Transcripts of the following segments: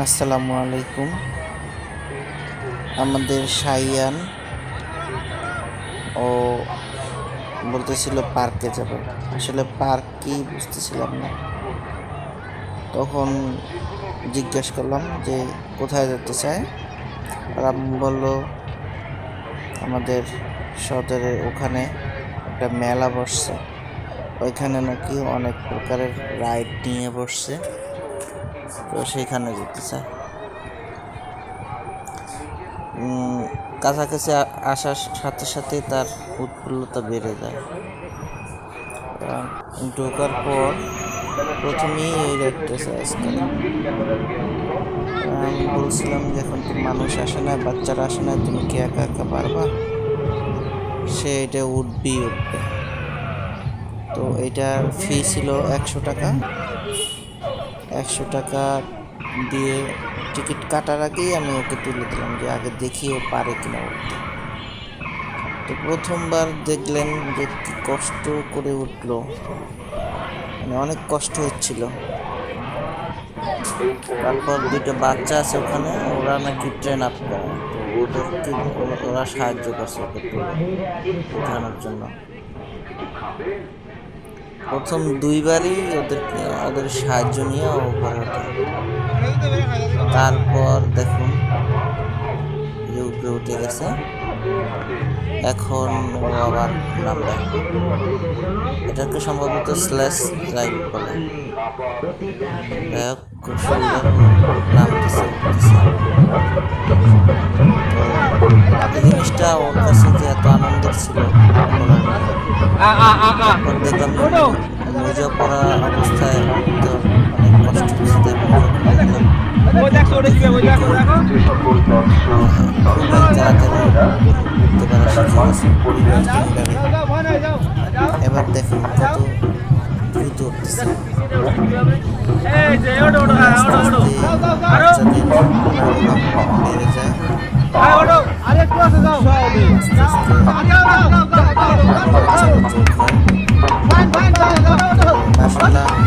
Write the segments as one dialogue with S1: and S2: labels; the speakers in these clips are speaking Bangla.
S1: আসসালামু আলাইকুম। আমাদের সাইয়ান ও বলতেছিল পার্কে যাব। আসলে পার্ক কি বুঝতেছিলাম না। তখন জিজ্ঞেস করলাম যে কোথায় যেতে চায়? আর আম্মু বলল, আমাদের সদরের ওখানে একটা মেলা বসছে। ওইখানে নাকি অনেক প্রকারের রাইড নিয়ে বসছে। তো সেখানে যেতে উম, কাছাকাছি আসার সাথে সাথে তার উৎফুল্লতা বেড়ে যায়। ঢোকার পর প্রথমেই এই রাইডটা সার্চ আমি বলছিলাম যে এখন তো মানুষ আসে না বাচ্চারা আসে না তুমি কি একা একা পারবা? সে এটা উঠবেই উঠবে। তো এটার ফি ছিল একশো টাকা। একশো টাকা দিয়ে টিকিট কাটার আগেই আমি ওকে তুলে দিলাম যে আগে দেখি ও পারে কিনা উঠতে তো প্রথমবার দেখলেন যে কি কষ্ট করে উঠল। মানে অনেক কষ্ট হচ্ছিল। তারপর দুটো বাচ্চা আছে ওখানে, ওরা নাকি ট্রেন আপ করে। ওদেরকে ওরা- সাহায্য করছে ওকে তুলে জন্য। প্রথম দুইবারই ওদেরকে ওদের সাহায্য নিয়ে উপরে তারপর দেখুন উপরে উঠে গেছে। এখন আবার নামবে। এটাকে সম্ভবত স্ল্যাশ রাইড বলে। খুব সুন্দর নামতেছে তো জিনিসটা ওর কাছে যে এত আনন্দের ছিল মোজা পরা অবস্থায় তো অনেক কষ্ট হচ্ছে তাই এবারে। দেখুন কত দ্রুত উঠতেছে মনোভাব বেড়ে যায়। আস্তে আস্তে।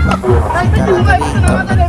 S1: আপনার